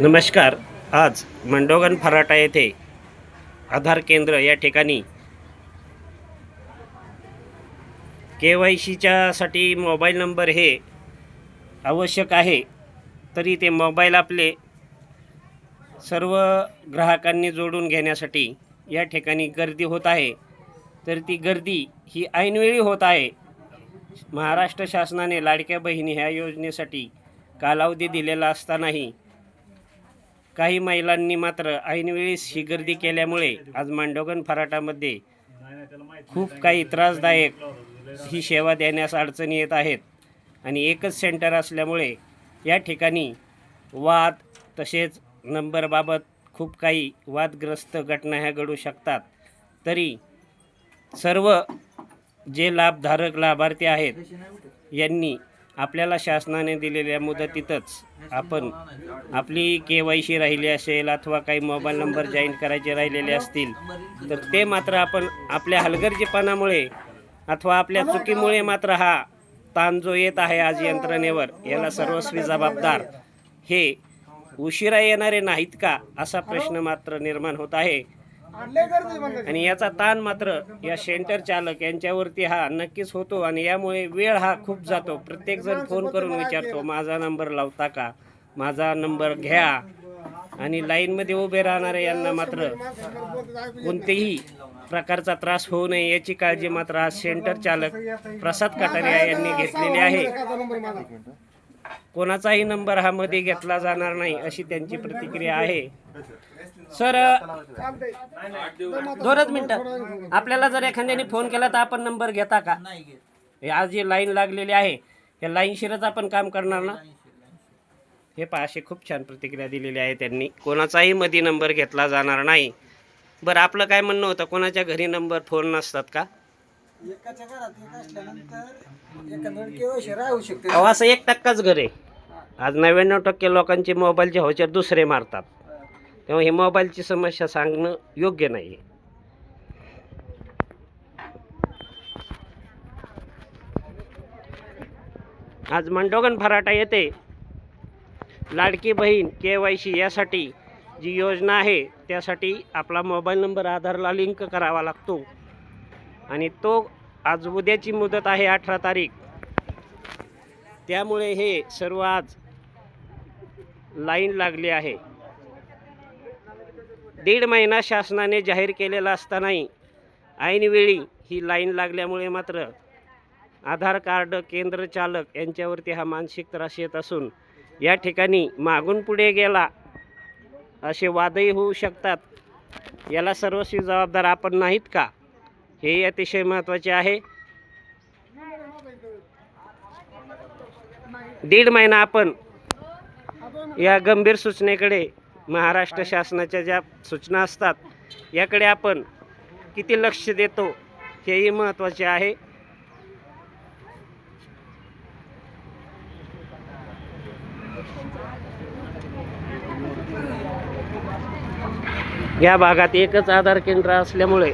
नमस्कार. आज मंडोगन फराटा येथे आधार केंद्र या ठिकाणी के वाय सीच्यासाठी मोबाईल नंबर हे आवश्यक आहे तरी ते मोबाईल आपले सर्व ग्राहकांनी जोडून घेण्यासाठी या ठिकाणी गर्दी होत आहे. तर ती गर्दी ही ऐनवेळी होत आहे. महाराष्ट्र शासनाने लाडक्या बहिणी ह्या योजनेसाठी कालावधी दिलेला असतानाही काही महिलांनी मात्र ऐनवेळीस ही गर्दी केल्यामुळे आज मांडोगन फराटामध्ये खूप काही त्रासदायक ही सेवा देण्यास अडचणी येत आहेत. आणि एकच सेंटर असल्यामुळे या ठिकाणी वाद तसेच नंबरबाबत खूप काही वादग्रस्त घटना ह्या घडू शकतात. तरी सर्व जे लाभधारक लाभार्थी आहेत यांनी आपल्याला शासनाने दिलेल्या मुदतीतच आपण आपली के वाय सी राहिली असेल अथवा काही मोबाईल नंबर जॉईन करायचे राहिलेले असतील तर ते मात्र आपण आपल्या हलगर्जीपणामुळे अथवा आपल्या चुकीमुळे मात्र हा ताण जो येत आहे आज यंत्रणेवर याला सर्वस्वी जबाबदार हे उशिरा येणारे नाहीत का असा प्रश्न मात्र निर्माण होत आहे. आणि याचा ताण मात्र या सेंटर चालक यांच्यावरती हा नक्कीच होतो आणि यामुळे वेळ हा खूप जातो. प्रत्येक जण फोन करून विचारतो माझा नंबर लावता का? माझा नंबर घ्या. आणि लाईनमध्ये उभे राहणारे यांना मात्र कोणतेही प्रकारचा त्रास होऊ नये याची काळजी मात्र आज सेंटर चालक प्रसाद कटारिया यांनी घेतलेली आहे. कोणाचाही नंबर हा मध्ये घेतला जाणार नाही अशी त्यांची प्रतिक्रिया आहे. सर दोनच मिनिटं. आपल्याला जर एखाद्याने फोन केला तर आपण नंबर घेता का? हे आज जी लाईन लागलेली आहे या लाईनशिरच आपण काम करणार ना? हे पहा अशी खूप छान प्रतिक्रिया दिलेली आहे त्यांनी. कोणाचाही मध्ये नंबर घेतला जाणार नाही. बरं आपलं काय म्हणणं होतं? कोणाच्या घरी नंबर फोन नसतात का? एकाच्या घरात एक असल्यानंतर एखादं राहू शकते. अहो असं एक टक्काच घर आहे. आज नव्याण्णव टक्के लोकांचे मोबाईलचे व्हाउचर दुसरे मारतात. तेव्हा ही मोबाईलची समस्या सांगणं योग्य नाही आहे आज मंडोगन फराटा येते. लाडकी बहीण के वाय सी यासाठी जी योजना आहे त्यासाठी आपला मोबाईल नंबर आधारला लिंक करावा लागतो. आणि तो आज उद्याची मुदत आहे अठरा तारीख. त्यामुळे हे सर्व आज लाईन लागली आहे. दीड महिना शासनाने जाहीर केलेला असतानाही ऐनवेळी ही लाईन लागल्यामुळे मात्र आधार कार्ड केंद्र चालक यांच्यावरती हा मानसिक त्रास येत असून या ठिकाणी मागून पुढे गेला असे वादही होऊ शकतात. याला सर्वस्वी जबाबदार आपण नाहीत का? हे अतिशय महत्त्वाचे आहे. दीड महिना आपण या गंभीर सूचनेकडे महाराष्ट्र शासनाच्या ज्या सूचना असतात याकडे आपण किती लक्ष देतो हेही महत्त्वाचे आहे. या भागात एकच आधार केंद्र असल्यामुळे